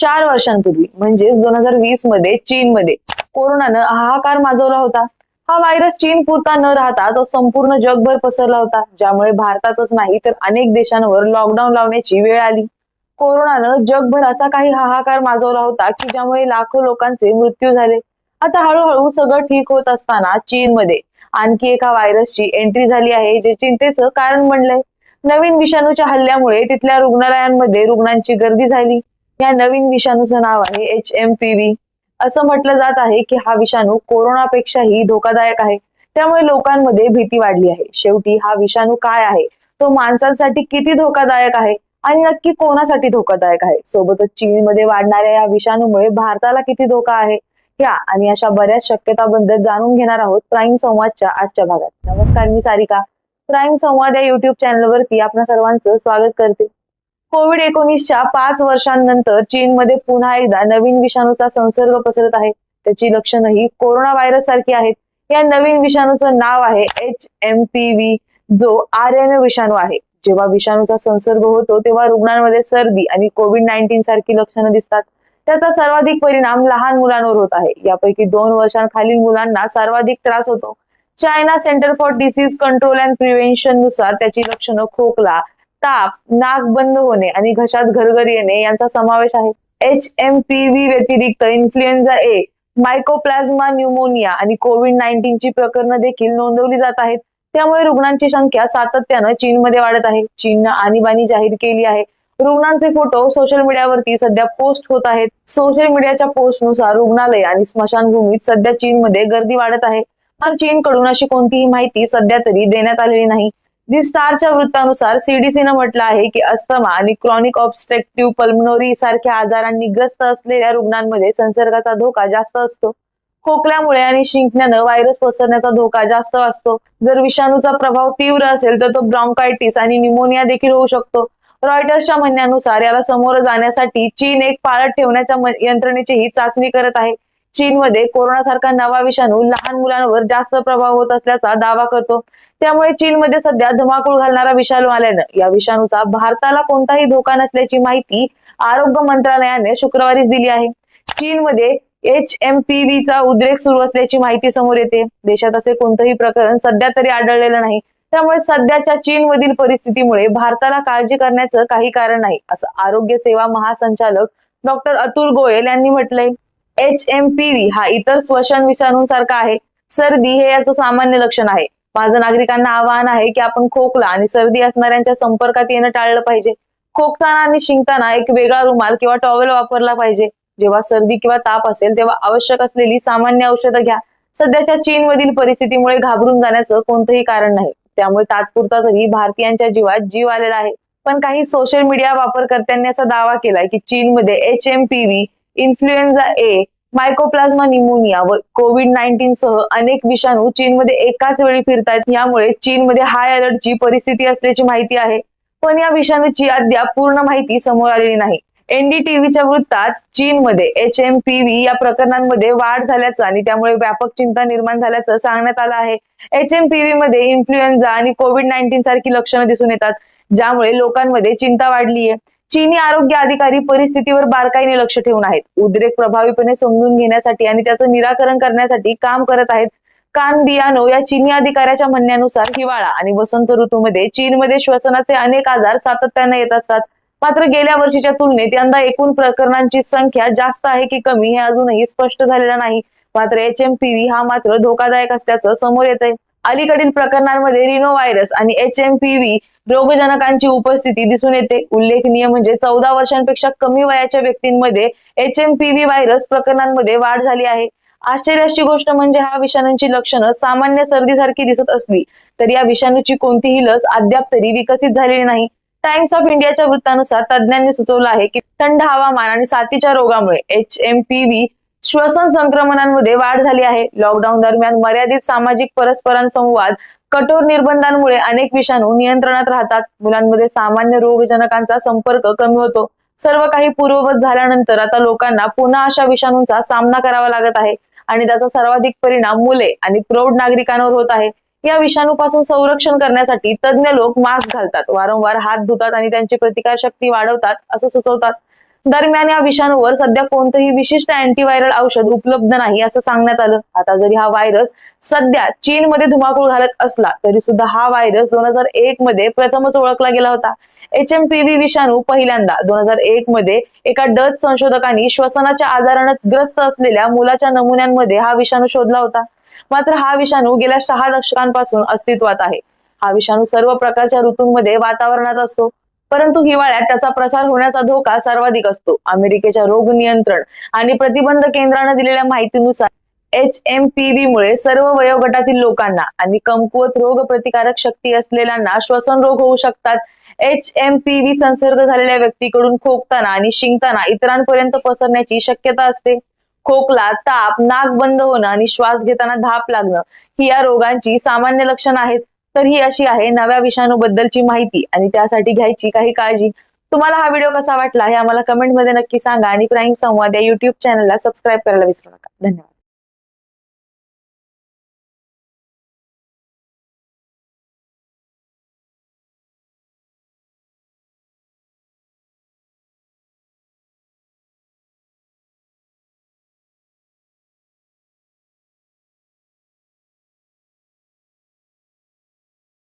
चार वर्षांपूर्वी म्हणजे दोन हजार वीसमध्ये चीनमध्ये कोरोनानं हाहाकार माजवला होता. हा व्हायरस चीन पुरता न राहता तो संपूर्ण जगभर पसरला होता. ज्यामुळे भारतातच नाही तर अनेक देशांवर लॉकडाऊन लावण्याची वेळ आली. कोरोनानं जगभर असा काही हाहाकार माजवला होता की ज्यामुळे लाखो लोकांचे मृत्यू झाले. आता हळूहळू सगळं ठीक होत असताना चीनमध्ये आणखी एका व्हायरसची एंट्री झाली आहे जे चिंतेचं कारण बनलंय. नवीन विषाणूच्या हल्ल्यामुळे तिथल्या रुग्णालयांमध्ये रुग्णांची गर्दी झाली. या नवीन विषाणूचं नाव आहे एच एम पी व्ही असं म्हटलं जात आहे की हा विषाणू कोरोनापेक्षाही धोकादायक आहे. त्यामुळे लोकांमध्ये भीती वाढली आहे. शेवटी हा विषाणू काय आहे? तो माणसांसाठी किती धोकादायक आहे? आणि नक्की कोणासाठी धोकादायक आहे? सोबतच चीनमध्ये वाढणाऱ्या या विषाणूमुळे भारताला किती धोका आहे? या आणि अशा बऱ्याच शक्यताबद्दल जाणून घेणार आहोत प्राईम संवादच्या आजच्या भागात. नमस्कार मी सारिका. प्राईम संवाद या युट्यूब चॅनलवरती आपण सर्वांचं स्वागत करते. कोविड एकोणीसच्या पाच वर्षांनंतर चीनमध्ये पुन्हा एकदा नवीन विषाणूचा संसर्ग पसरत आहे. त्याची लक्षणं ही कोरोना व्हायरस सारखी आहेत. या नवीन विषाणूचं नाव आहे एच एम पी व्ही जो आर एन विषाणू आहे. जेव्हा विषाणूचा संसर्ग होतो तेव्हा रुग्णांमध्ये सर्दी आणि कोविड नाईन्टीन सारखी लक्षणं दिसतात. त्याचा सर्वाधिक परिणाम लहान मुलांवर होत आहे. यापैकी दोन वर्षांखालील मुलांना सर्वाधिक त्रास होतो. China centre for disease control and प्रिव्हेन्शननुसार त्याची लक्षणं खोकला ताप नाक बंद होणे आणि घशात घरघर येणे यांचा समावेश आहे. एच एम पी व्ही व्यतिरिक्त इन्फ्लुएन्झा ए मायकोप्लाझ्मा न्यूमोनिया आणि कोविड नाईन्टीनची प्रकरणं देखील नोंदवली जात आहेत. त्यामुळे रुग्णांची संख्या सातत्यानं चीनमध्ये वाढत आहे. चीननं आणीबाणी जाहीर केली आहे. रुग्णांचे फोटो सोशल मीडियावरती सध्या पोस्ट होत आहेत. सोशल मीडियाच्या पोस्टनुसार रुग्णालय आणि स्मशानभूमीत सध्या चीनमध्ये गर्दी वाढत आहे. पण चीनकडून अशी कोणतीही माहिती सध्या तरी देण्यात आलेली नाही. दी स्टारच्या वृत्तानुसार सीडीसीनं म्हटलं आहे की अस्थमा आणि क्रॉनिक ऑब्स्ट्रेक्टिव्ह पल्मनोरी सारख्या आजारांनी ग्रस्त असलेल्या रुग्णांमध्ये संसर्गाचा धोका जास्त असतो. खोकल्यामुळे आणि शिंकण्यानं व्हायरस पसरण्याचा धोका जास्त असतो. जर विषाणूचा प्रभाव तीव्र असेल तर तो ब्रॉन्कायटिस आणि न्यूमोनिया देखील होऊ शकतो. रॉयटर्सच्या म्हणण्यानुसार याला समोर जाण्यासाठी चीन एक पाळत ठेवण्याच्या यंत्रणेचीही चाचणी करत आहे. चीनमध्ये कोरोनासारखा नवा विषाणू लहान मुलांवर जास्त प्रभाव होत असल्याचा दावा करतो. त्यामुळे चीनमध्ये सध्या धुमाकूळ घालणारा विषाणू आल्यानं या विषाणूचा भारताला कोणताही धोका नसल्याची माहिती आरोग्य मंत्रालयाने शुक्रवारीच दिली आहे. चीनमध्ये एच एम पी व्ही चा उद्रेक सुरू असल्याची माहिती समोर येते. देशात असे कोणतंही प्रकरण सध्या तरी आढळलेलं नाही. त्यामुळे सध्याच्या चीनमधील परिस्थितीमुळे भारताला काळजी करण्याचं काही कारण नाही असं आरोग्य सेवा महासंचालक डॉक्टर अतुल गोयल यांनी म्हटलंय. एच एम पी व्ही हा इतर श्वसन विषाणूंसारखा आहे. सर्दी हे याचं सामान्य लक्षण आहे. माझं नागरिकांना आवाहन आहे की आपण खोकला आणि सर्दी असणाऱ्यांच्या संपर्कात येणं टाळलं पाहिजे. खोकताना आणि शिंकताना एक वेगळा रुमाल किंवा टॉवेल वापरला पाहिजे. जेव्हा सर्दी किंवा ताप असेल तेव्हा आवश्यक असलेली सामान्य औषधं घ्या. सध्याच्या चीनमधील परिस्थितीमुळे घाबरून जाण्याचं कोणतंही कारण नाही. त्यामुळे तात्पुरता तरी भारतीयांच्या जीवात जीव आलेला आहे. पण काही सोशल मीडिया वापरकर्त्यांनी असा दावा केलाय की चीनमध्ये H M P V influenza A mycoplasma pneumonia व कोविड नाईन्टीन सह अनेक विषाणू चीनमध्ये एकाच वेळी फिरतायत. यामुळे चीनमध्ये हाय अलर्टची परिस्थिती असल्याची माहिती आहे. पण या विषाणूची अद्याप पूर्ण माहिती समोर आलेली नाही. एनडीटीव्हीच्या वृत्तात चीनमध्ये एच एम पी व्ही या प्रकरणांमध्ये वाढ झाल्याचं आणि त्यामुळे व्यापक चिंता निर्माण झाल्याचं सांगण्यात आलं आहे. एच एम पी व्ही मध्ये इन्फ्लुएन्झा आणि कोविड नाईन्टीन सारखी लक्षणं दिसून येतात ज्यामुळे लोकांमध्ये चिंता वाढली आहे चीनी आरोग्य अधिकारी परिस्थितीवर बारकाईने लक्ष ठेवून आहेत. उद्रेक प्रभावीपणे समजून घेण्यासाठी आणि त्याचं निराकरण करण्यासाठी काम करत आहेत कान बियानो या चीनी अधिकाऱ्याच्या म्हणण्यानुसार हिवाळा आणि वसंत ऋतूमध्ये चीनमध्ये श्वसनाचे अनेक आजार सातत्याने येत असतात. मात्र गेल्या वर्षीच्या तुलनेत यंदा एकूण प्रकरणांची संख्या जास्त आहे की कमी हे अजूनही स्पष्ट झालेलं नाही. मात्र एच एम पी व्ही हा मात्र धोकादायक असल्याचं समोर येत आहे अलीकडील प्रकरणांमध्ये रिनो व्हायरस आणि एच एम पी व्ही रोगजनकांची उपस्थिती दिसून येते. उल्लेखनीय म्हणजे चौदा वर्षांपेक्षा कमी वयाच्या व्यक्तींमध्ये H M P V virus प्रकरणांमध्ये वाढ झाली आहे. आश्चर्याची गोष्ट म्हणजे हा विषाणूंची लक्षणं सामान्य सर्दीसारखी दिसत असली तरी या विषाणूची कोणतीही लस अद्याप तरी विकसित झालेली नाही. टाइम्स ऑफ इंडियाच्या वृत्तानुसार तज्ज्ञांनी सुचवलं आहे की थंड हवामान आणि साथीच्या रोगामुळे एच एम पी व्ही श्वसन संक्रमणांमध्ये वाढ झाली आहे. लॉकडाऊन दरम्यान मर्यादित सामाजिक परस्परांसंवाद कठोर निर्बंधांमुळे अनेक विषाणू नियंत्रणात राहतात. मुलांमध्ये सामान्य रोगजनकांचा संपर्क कमी होतो. सर्व काही पूर्ववत झाल्यानंतर आता लोकांना पुन्हा अशा विषाणूंचा सामना करावा लागत आहे आणि त्याचा सर्वाधिक परिणाम मुले आणि प्रौढ नागरिकांवर होत आहे. या विषाणूपासून संरक्षण करण्यासाठी तज्ज्ञ लोक मास्क घालतात. वारंवार हात धुतात आणि त्यांची प्रतिकारशक्ती वाढवतात असं सुचवतात. दरम्यान या विषाणूवर सध्या कोणतंही विशिष्ट अँटीव्हायरल औषध उपलब्ध नाही असं सांगण्यात आलं. आता जरी हा व्हायरस सध्या चीनमध्ये धुमाकूळ घालत असला तरी सुद्धा हा व्हायरस दोन हजार एक मध्ये प्रथमच ओळखला गेला होता. एच एम पी व्ही विषाणू पहिल्यांदा दोन हजार एक मध्ये एका डच संशोधकांनी श्वसनाच्या आजारानं ग्रस्त असलेल्या मुलाच्या नमुन्यांमध्ये हा विषाणू शोधला होता. मात्र हा विषाणू गेल्या सहा दशकांपासून अस्तित्वात आहे. हा विषाणू सर्व प्रकारच्या ऋतूंमध्ये वातावरणात असतो. परंतु हिवाळ्यात त्याचा प्रसार होण्याचा धोका सर्वाधिक असतो. अमेरिकेच्या रोग नियंत्रण आणि प्रतिबंध केंद्रानं दिलेल्या माहितीनुसार एच एम पी व्ही मुळे सर्व वयोगटातील लोकांना आणि कमकुवत रोग प्रतिकारक शक्ती असलेल्यांना श्वसन रोग होऊ शकतात. एच एम पी व्ही संसर्ग झालेल्या व्यक्तीकडून खोकताना आणि शिंकताना इतरांपर्यंत पसरण्याची शक्यता असते. खोकला ताप नाक बंद होणं आणि श्वास घेताना धाप लागणं ही या रोगांची सामान्य लक्षणं आहेत. तर ही अशी आहे नव्या विषाणूबद्दलची माहिती आणि त्यासाठी घ्यायची काही काळजी. तुम्हाला हा व्हिडिओ कसा वाटला हे आम्हाला कमेंटमध्ये नक्की सांगा आणि प्राईम संवाद या युट्यूब चॅनलला सबस्क्राईब करायला विसरू नका. धन्यवाद.